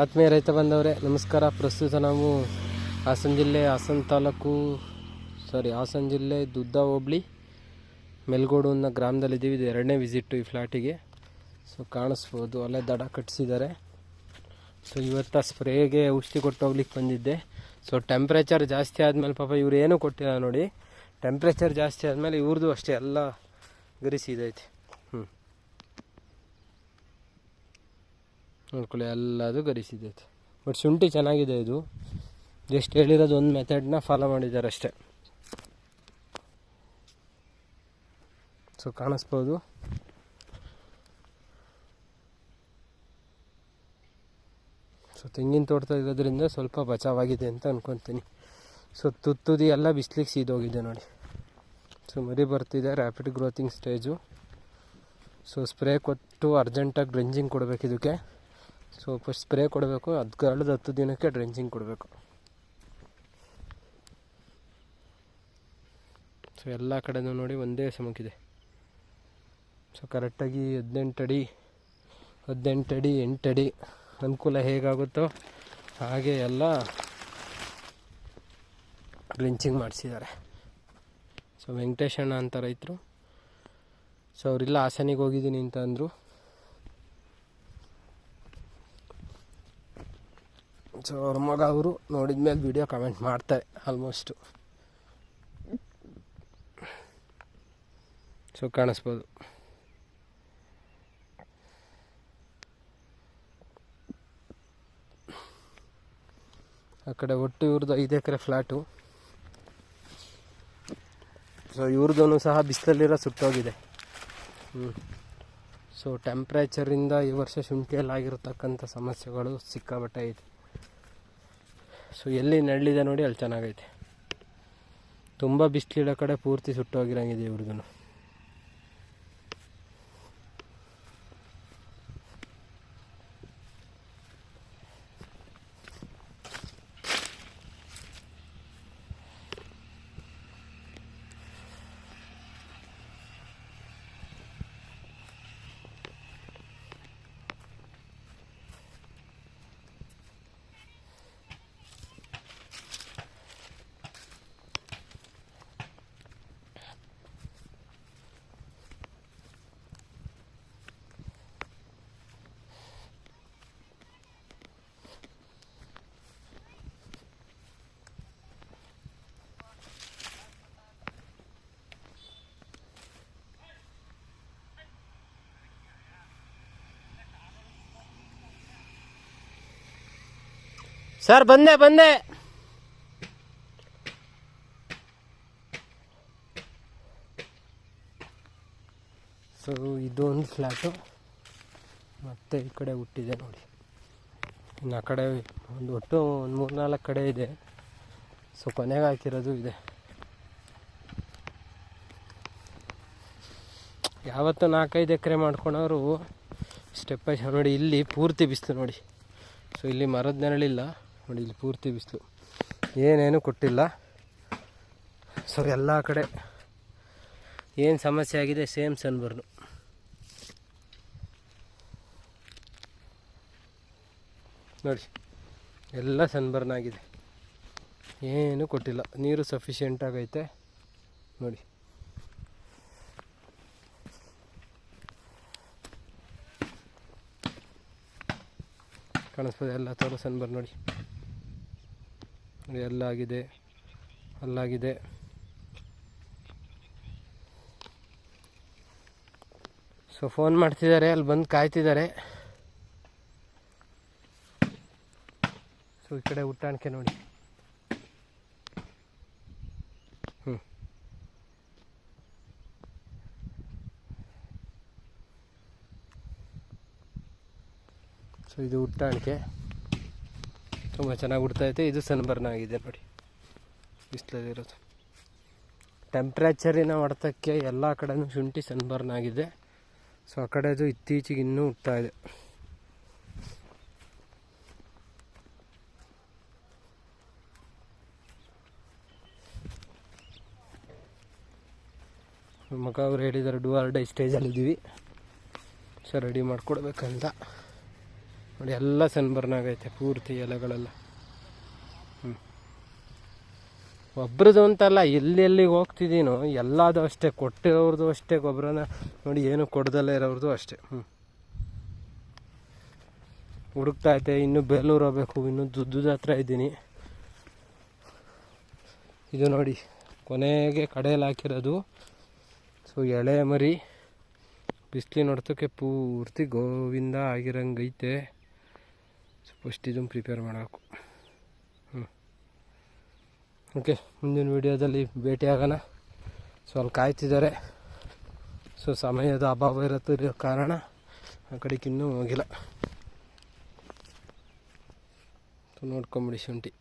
ಆತ್ಮೀಯ ರೈತ ಬಂದವರೇ, ನಮಸ್ಕಾರ. ಪ್ರಸ್ತುತ ನಾವು ಹಾಸನ ಜಿಲ್ಲೆ, ಹಾಸನ ತಾಲೂಕು ಸಾರಿ ಹಾಸನ ಜಿಲ್ಲೆ ದುದ್ದ ಹೋಬಳಿ ಮೆಲ್ಗೋಡು ಅನ್ನೋ ಗ್ರಾಮದಲ್ಲಿದ್ದೀವಿ ಇದು ಎರಡನೇ ವಿಸಿಟ್ಟು ಈ ಫ್ಲ್ಯಾಟಿಗೆ ಸೊ ಕಾಣಿಸ್ಬೋದು. ಅಲ್ಲೇ ದಡ ಕಟ್ಟಿಸಿದ್ದಾರೆ. ಸೊ ಇವತ್ತು ಸ್ಪ್ರೇಗೆ ಔಷಧಿ ಕೊಟ್ಟು ಹೋಗ್ಲಿಕ್ಕೆ ಬಂದಿದ್ದೆ. ಸೊ ಟೆಂಪ್ರೇಚರ್ ಜಾಸ್ತಿ ಆದಮೇಲೆ ಪಾಪ ಇವ್ರು ಏನೂ ಕೊಟ್ಟಿಲ್ಲ ನೋಡಿ. ಟೆಂಪ್ರೇಚರ್ ಜಾಸ್ತಿ ಆದಮೇಲೆ ಇವ್ರದ್ದು ಅಷ್ಟೇ ಎಲ್ಲ ಗರಿಸಿ ಇದೈತೆ ಹ್ಞೂ ನೋಡ್ಕೊಳ್ಳಿ ಎಲ್ಲದು ಗರಿಸಿದೈತೆ ಬಟ್ ಶುಂಠಿ ಚೆನ್ನಾಗಿದೆ ಇದು. ಜಸ್ಟ್ ಹೇಳಿರೋದು ಒಂದು ಮೆಥಡ್ನ ಫಾಲೋ ಮಾಡಿದ್ದಾರೆ ಅಷ್ಟೇ. ಸೊ ಕಾಣಿಸ್ಬೋದು. ಸೊ ತೆಂಗಿನ ತೋಟ ಇರೋದ್ರಿಂದ ಸ್ವಲ್ಪ ಬಚಾವಾಗಿದೆ ಅಂತ ಅಂದ್ಕೊತೀನಿ ಸೊ ತುತ್ತುದಿ ಎಲ್ಲ ಬಿಸ್ಲಿಗೆ ಸೀದೋಗಿದೆ ನೋಡಿ. ಸೊ ಮರಿ ಬರ್ತಿದೆ rapid growing stage so spray ಕೊಟ್ಟು ಅರ್ಜೆಂಟಾಗಿ ಡ್ರೆಂಜಿಂಗ್ ಕೊಡಬೇಕು ಇದಕ್ಕೆ. ಸೊ ಫಸ್ಟ್ ಸ್ಪ್ರೇ ಕೊಡಬೇಕು, ಅದು ಕಳೆದ ಹತ್ತು ದಿನಕ್ಕೆ ಡ್ರೆಂಚಿಂಗ್ ಕೊಡಬೇಕು. ಸೊ ಎಲ್ಲ ಕಡೆನೂ ನೋಡಿ ಒಂದೇ ಸಮಕ್ಕಿದೆ. ಸೊ ಕರೆಕ್ಟಾಗಿ ಹದಿನೆಂಟು ಅಡಿ ಹದಿನೆಂಟು ಅಡಿ, ಎಂಟು ಅಡಿ ಅನುಕೂಲ ಹೇಗಾಗುತ್ತೋ ಹಾಗೆ ಎಲ್ಲ ಡ್ರೆಂಚಿಂಗ್ ಮಾಡಿಸಿದ್ದಾರೆ. ಸೊ ವೆಂಕಟೇಶಣ್ಣ ಅಂತ ರೈತರು. ಸೊ ಅವರಿಲ್ಲ ಹಾಸನಿಗೆ ಹೋಗಿದ್ದೀನಿ ಅಂತ ಅಂದರು. ಸೊ ಅವ್ರ ಮಗ ಅವರು ನೋಡಿದ ಮೇಲೆ ವಿಡಿಯೋ ಕಮೆಂಟ್ ಮಾಡ್ತಾರೆ ಆಲ್ಮೋಸ್ಟು ಸೊ ಕಾಣಿಸ್ಬೋದು. ಆ ಕಡೆ ಒಟ್ಟು ಇವ್ರದ್ದು ಐದು ಎಕರೆ ಫ್ಲ್ಯಾಟು ಸೊ ಇವ್ರದ್ದು ಸಹ ಬಿಸಿಲಲ್ಲಿರೋ ಸುಟ್ಟೋಗಿದೆ. ಹ್ಞೂ ಸೊ ಟೆಂಪ್ರೇಚರಿಂದ ಈ ವರ್ಷ ಶುಂಠಿಯಲ್ಲಿ ಆಗಿರತಕ್ಕಂಥ ಸಮಸ್ಯೆಗಳು ಸಿಕ್ಕಾಬಟ್ಟೆ ಐತೆ ಸೊ ಎಲ್ಲಿ ನೆರಳಿದೆ ನೋಡಿ ಅಲ್ಲಿ ಚೆನ್ನಾಗೈತೆ. ತುಂಬ ಬಿಸಿಲಿಡೋ ಕಡೆ ಪೂರ್ತಿ ಸುಟ್ಟೋಗಿರಂಗಿದೆ ಇವ್ರದ್ದು ಸರ್, ಬಂದೆ ಬಂದೆ. ಸೊ ಇದು ಒಂದು ಫ್ಲ್ಯಾಟು ಮತ್ತೆ ಈ ಕಡೆ ಹುಟ್ಟಿದೆ ನೋಡಿ. ಇನ್ನು ಆ ಕಡೆ ಒಂದು ಒಟ್ಟು ಒಂದು ಮೂರು ನಾಲ್ಕು ಕಡೆ ಇದೆ. ಸೊ ಕೊನೆಗೆ ಹಾಕಿರೋದು ಇದೆ. ಯಾವತ್ತು ನಾಲ್ಕೈದು ಎಕರೆ ಮಾಡ್ಕೊಂಡವರು ಸ್ಟೆಪ್ ಬೈ ನೋಡಿ, ಇಲ್ಲಿ ಪೂರ್ತಿ ಬಿಸ್ತು ನೋಡಿ. ಸೊ ಇಲ್ಲಿ ಮರದ ನೆರಳಿಲ್ಲ. ನೋಡಿ, ಇಲ್ಲಿ ಪೂರ್ತಿ ಬಿಸಿಲು. ಏನೇನು ಕೊಟ್ಟಿಲ್ಲ. ಸೊ ಎಲ್ಲ ಕಡೆ ಏನು ಸಮಸ್ಯೆ ಆಗಿದೆ, ಸೇಮ್ ಸನ್ಬರ್ನು. ನೋಡಿ, ಎಲ್ಲ ಸನ್ಬರ್ನ್ ಆಗಿದೆ. ಏನು ಕೊಟ್ಟಿಲ್ಲ. ನೀರು ಸಫಿಷಿಯೆಂಟ್ ಆಗೈತೆ ನೋಡಿ. ಕಾಣಿಸ್ಬೋದು, ಎಲ್ಲ ತೋರು ಸನ್ಬರ್ ನೋಡಿ. ನೋಡಿ ಎಲ್ಲ ಆಗಿದೆ ಅಲ್ಲಾಗಿದೆ. ಸೊ ಫೋನ್ ಮಾಡ್ತಿದ್ದಾರೆ, ಅಲ್ಲಿ ಬಂದು ಕಾಯ್ತಿದ್ದಾರೆ. ಸೊ ಈ ಕಡೆ ಉಟ್ಟಾಣಿಕೆ ನೋಡಿ. ಹ್ಞೂ ಸೊ ಇದು ಉಟ್ಟಾಣಿಕೆ ತುಂಬ ಚೆನ್ನಾಗಿ ಉಡ್ತೈತೆ ಇದು ಸನ್ಬರ್ನ್ ಆಗಿದೆ ನೋಡಿ. ಬಿಸಿಲಲ್ಲಿರೋದು. ಟೆಂಪ್ರೇಚರಿನ ಹೊಡೆತಕ್ಕೆ ಎಲ್ಲ ಕಡೆನೂ ಶುಂಠಿ ಸನ್ಬರ್ನ್ ಆಗಿದೆ. ಸೊ ಆ ಕಡೆದು ಇತ್ತೀಚೆಗೆ ಇನ್ನೂ ಹುಟ್ತಾ ಇದೆ. ಮಗ ಅವ್ರು ಹೇಳಿದ್ದಾರೆ ಡೂ ಆರ್ ಡೈ ಸ್ಟೇಜಲ್ಲಿದ್ದೀವಿ ಸೊ ರೆಡಿ ಮಾಡಿಕೊಡ್ಬೇಕಂತ. ನೋಡಿ, ಎಲ್ಲ ಸನ್ಬರ್ನ್ ಆಗೈತೆ ಪೂರ್ತಿ ಎಲೆಗಳೆಲ್ಲ. ಹ್ಞೂ ಒಬ್ರದ್ದು ಅಂತಲ್ಲ ಎಲ್ಲಿ ಎಲ್ಲಿಗೆ ಹೋಗ್ತಿದ್ದೀನೋ ಎಲ್ಲದು ಅಷ್ಟೇ, ಕೊಟ್ಟಿರೋರ್ದು ಅಷ್ಟೇ ಗೊಬ್ಬರನ ನೋಡಿ, ಏನು ಕೊಡ್ದಲ್ಲೇ ಇರೋರ್ದು ಅಷ್ಟೇ. ಹ್ಞೂ ಹುಡುಕ್ತಾ ಐತೆ ಇನ್ನು ಬೇಲೂರು ಹೋಗ್ಬೇಕು, ಇನ್ನು ದುಡ್ಡು ಹತ್ರ ಇದ್ದೀನಿ. ಇದು ನೋಡಿ, ಕೊನೆಗೆ ಕಡೆಯಲ್ಲಿ ಹಾಕಿರೋದು. ಸೊ, ಎಳೆ ಮರಿ ಬಿಸಿಲಿನ ನೋಡ್ತಕ್ಕೆ ಪೂರ್ತಿ ಗೋವಿಂದ ಆಗಿರಂಗೈತೆ. ಸೊ ಫಸ್ಟ್ ಪ್ರಿಪೇರ್ ಮಾಡಬೇಕು. ಹ್ಞೂ ಓಕೆ ಮುಂದಿನ ವಿಡಿಯೋದಲ್ಲಿ ಭೇಟಿ ಆಗೋಣ. ಸೊ ಅಲ್ಲಿ ಕಾಯ್ತಿದ್ದಾರೆ. ಸೊ ಸಮಯದ ಅಭಾವ ಇರತ್ತಿರೋ ಕಾರಣ ಆ ಕಡೆಗೆ ಇನ್ನೂ ಹೋಗಿಲ್ಲ. ನೋಡ್ಕೊಂಬಿಡಿ ಶುಂಠಿ.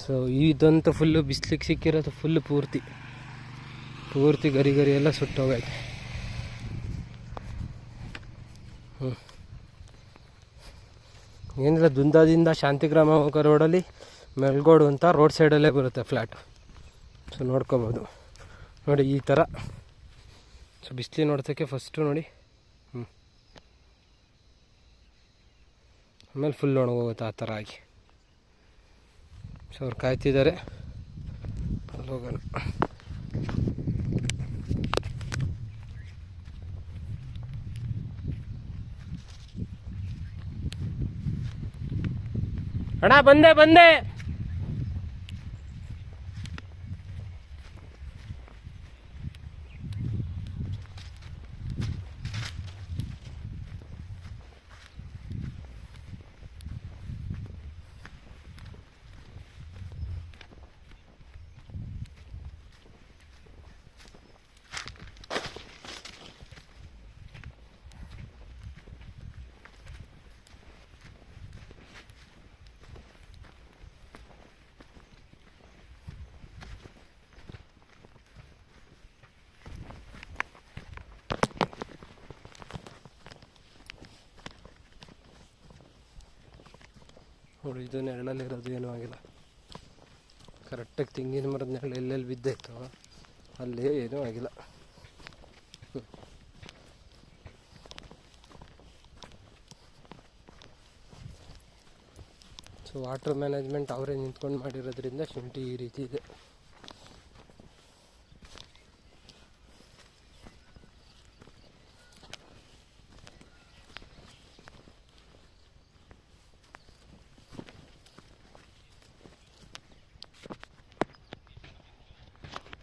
ಸೊ ಇದಂತ ಫುಲ್ಲು ಬಿಸ್ಲಿಗೆ ಸಿಕ್ಕಿರೋದು ಫುಲ್ ಪೂರ್ತಿ. ಪೂರ್ತಿ ಗರಿ ಗರಿ ಎಲ್ಲ ಸುಟ್ಟೋಗೈತೆ. ಹ್ಞೂ ಏನಿಲ್ಲ, ದುಂದಾದಿಂದ ಶಾಂತಿಗ್ರಾಮ ಹೋಗೋ ರೋಡಲ್ಲಿ ಮೆಲ್ಗೋಡು ಅಂತ ರೋಡ್ ಸೈಡಲ್ಲೇ ಬರುತ್ತೆ ಫ್ಲ್ಯಾಟು ಸೊ ನೋಡ್ಕೋಬೋದು. ನೋಡಿ, ಈ ಥರ ಸೊ ಬಿಸಿಲಿ ನೋಡ್ಸೋಕ್ಕೆ ಫಸ್ಟು ನೋಡಿ. ಹ್ಞೂ ಆಮೇಲೆ ಫುಲ್ ಒಣಗೋಗುತ್ತೆ ಆ ಥರ ಆಗಿ. ಸೊ ಅವ್ರು ಕಾಯ್ತಿದ್ದಾರೆ. ಹೋಗೋಣ. ಅಣ್ಣ ಬಂದೆ ಬಂದೆ. ನೋಡಿ, ಇದು ನೆರಳಲ್ಲಿರೋದು ಏನೂ ಆಗಿಲ್ಲ. ಕರೆಕ್ಟಾಗಿ ತೆಂಗಿನ ಮರದ ನೆರಳು ಎಲ್ಲೆಲ್ಲಿ ಬಿದ್ದಾಯ್ತು ಅಲ್ಲಿ ಏನೂ ಆಗಿಲ್ಲ. ಸೊ ವಾಟರ್ ಮ್ಯಾನೇಜ್ಮೆಂಟ್ ಅವರೇ ನಿಂತ್ಕೊಂಡು ಮಾಡಿರೋದ್ರಿಂದ ಶುಂಠಿ ಈ ರೀತಿ ಇದೆ.